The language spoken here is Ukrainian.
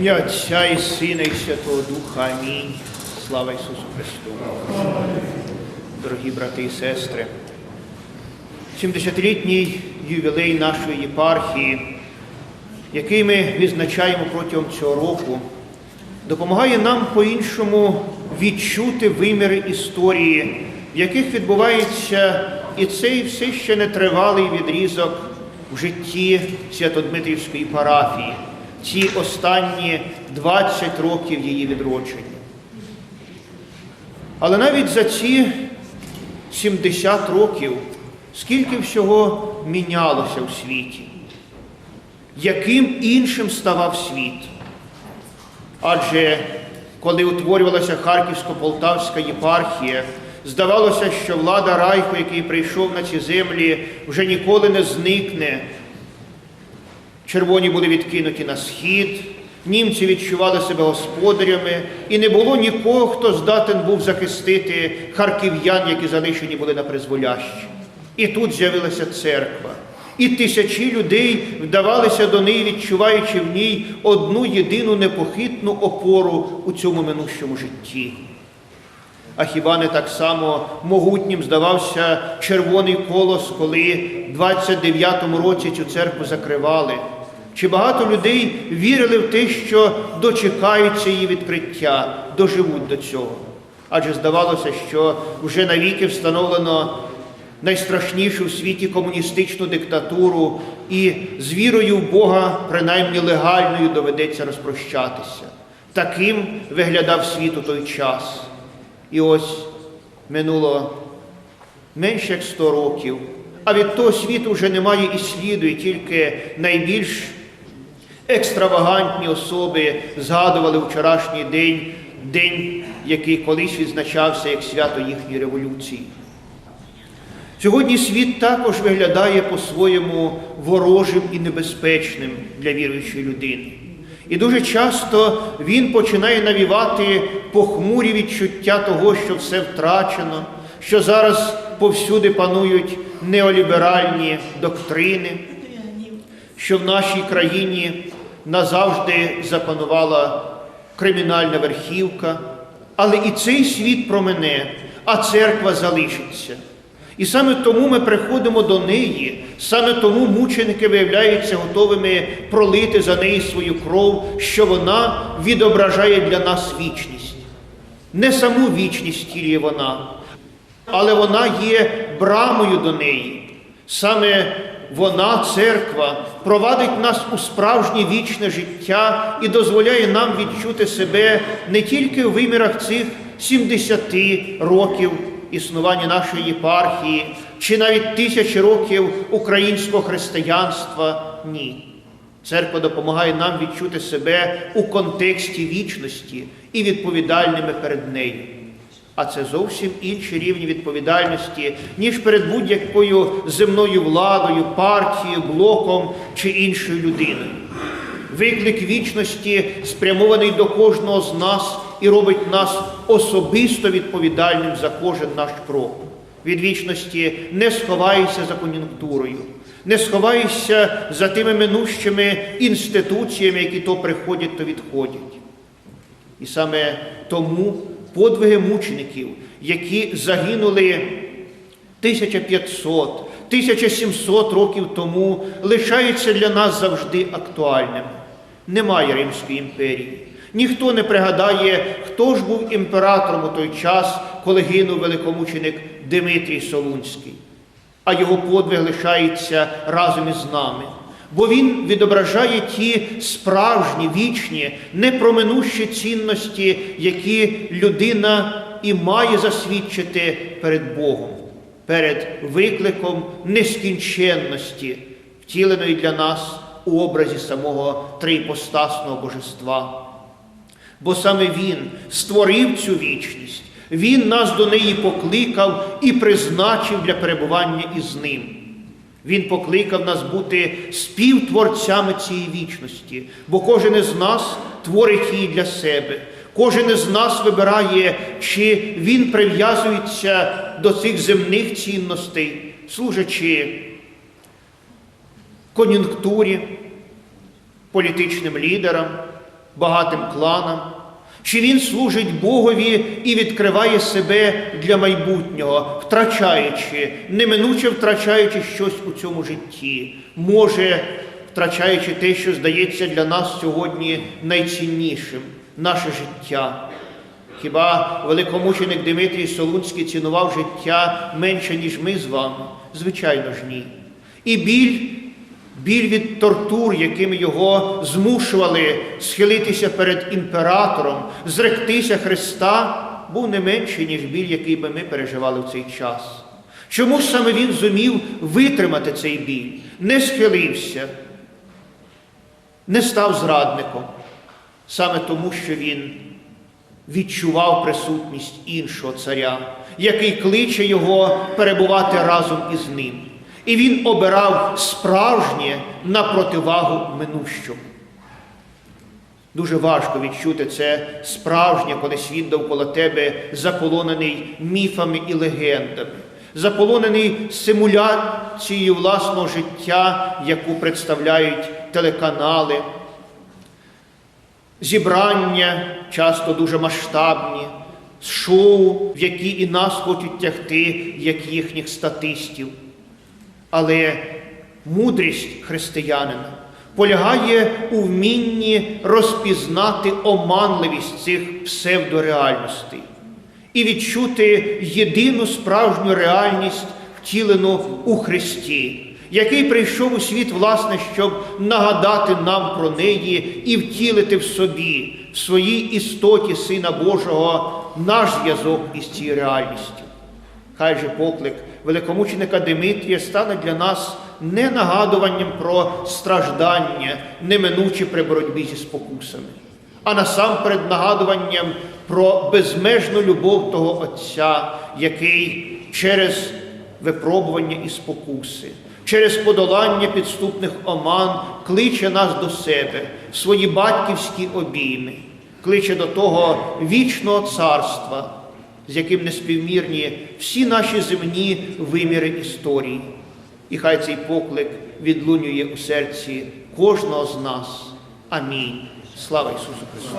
ім'я Отця і Сина, і Святого Духа. Амінь. Слава Ісусу Христу. Дорогі брати і сестри, 70-літній ювілей нашої єпархії, який ми відзначаємо протягом цього року, допомагає нам по-іншому відчути виміри історії, в яких відбувається і цей все ще нетривалий відрізок в житті Святодмитрівської парафії, ці останні 20 років її відродження. Але навіть за ці 70 років скільки всього мінялося в світі, яким іншим ставав світ. Адже коли утворювалася Харківсько-Полтавська єпархія, здавалося, що влада Райху, який прийшов на ці землі, вже ніколи не зникне. Червоні були відкинуті на схід, німці відчували себе господарями, і не було нікого, хто здатен був захистити харків'ян, які залишені були на призволящі. І тут з'явилася церква. І тисячі людей вдавалися до неї, відчуваючи в ній одну єдину непохитну опору у цьому минущому житті. А хіба не так само могутнім здавався червоний колос, коли в 29-му році цю церкву закривали? Чи багато людей вірили в те, що дочекаються її відкриття, доживуть до цього? Адже здавалося, що вже навіки встановлено найстрашнішу в світі комуністичну диктатуру, і з вірою в Бога, принаймні легальною, доведеться розпрощатися. Таким виглядав світ у той час. І ось минуло менше як 100 років, а від того світу вже немає і сліду, і тільки найбільш екстравагантні особи згадували вчорашній день, день, який колись відзначався як свято їхньої революції. Сьогодні світ також виглядає по-своєму ворожим і небезпечним для віруючої людини. І дуже часто він починає навівати похмурі відчуття того, що все втрачено, що зараз повсюди панують неоліберальні доктрини, що в нашій країні назавжди запанувала кримінальна верхівка, але і цей світ промене, а церква залишиться. І саме тому ми приходимо до неї, саме тому мученики виявляються готовими пролити за неї свою кров, що вона відображає для нас вічність. Не саму вічність тілі вона, але вона є брамою до неї. Саме вона, церква, провадить нас у справжнє вічне життя і дозволяє нам відчути себе не тільки в вимірах цих 70 років існування нашої єпархії, чи навіть тисячі років українського християнства. Ні. Церква допомагає нам відчути себе у контексті вічності і відповідальними перед нею. А це зовсім інші рівні відповідальності, ніж перед будь-якою земною владою, партією, блоком чи іншою людиною. Виклик вічності спрямований до кожного з нас і робить нас особисто відповідальним за кожен наш крок. Від вічності не сховаєшся за кон'юнктурою, не сховаєшся за тими минущими інституціями, які то приходять, то відходять. І саме тому подвиги мучеників, які загинули 1500, 1700 років тому, лишаються для нас завжди актуальними. Немає Римської імперії. Ніхто не пригадає, хто ж був імператором у той час, коли гинув великомученик Димитрій Солунський, а його подвиг лишається разом із нами. Бо він відображає ті справжні, вічні, непроминущі цінності, які людина і має засвідчити перед Богом, перед викликом нескінченності, втіленої для нас у образі самого триіпостасного божества. Бо саме Він створив цю вічність, Він нас до неї покликав і призначив для перебування із ним. Він покликав нас бути співтворцями цієї вічності, бо кожен із нас творить її для себе. Кожен із нас вибирає, чи він прив'язується до цих земних цінностей, служачи кон'юнктурі, політичним лідерам, багатим кланам, чи він служить Богові і відкриває себе для майбутнього, втрачаючи, неминуче втрачаючи щось у цьому житті, може, втрачаючи те, що здається для нас сьогодні найціннішим наше життя. Хіба великомученик Дмитрій Солунський цінував життя менше, ніж ми з вами? Звичайно ж ні. І біль, біль від тортур, якими його змушували схилитися перед імператором, зректися Христа, був не менший, ніж біль, який би ми переживали в цей час. Чому саме він зумів витримати цей біль, не схилився, не став зрадником, саме тому, що він відчував присутність іншого царя, який кличе його перебувати разом із ним. І він обирав справжнє на противагу минущому. Дуже важко відчути це справжнє, коли світ довкола тебе заполонений міфами і легендами, заполонений симуляцією власного життя, яку представляють телеканали, зібрання, часто дуже масштабні, шоу, в які і нас хочуть тягти, як їхніх статистів. Але мудрість християнина полягає у вмінні розпізнати оманливість цих псевдореальностей і відчути єдину справжню реальність, втілену у Христі, який прийшов у світ, власне, щоб нагадати нам про неї і втілити в собі, в своїй істоті Сина Божого, наш зв'язок із цією реальністю. Хай же поклик великомученика Димитрія стане для нас не нагадуванням про страждання, неминучі при боротьбі зі спокусами, а насамперед нагадуванням про безмежну любов того Отця, який через випробування і спокуси, через подолання підступних оман кличе нас до себе в свої батьківські обійми, кличе до того вічного царства з яким неспівмірні всі наші земні виміри історії. І хай цей поклик відлунює у серці кожного з нас. Амінь. Слава Ісусу Христу!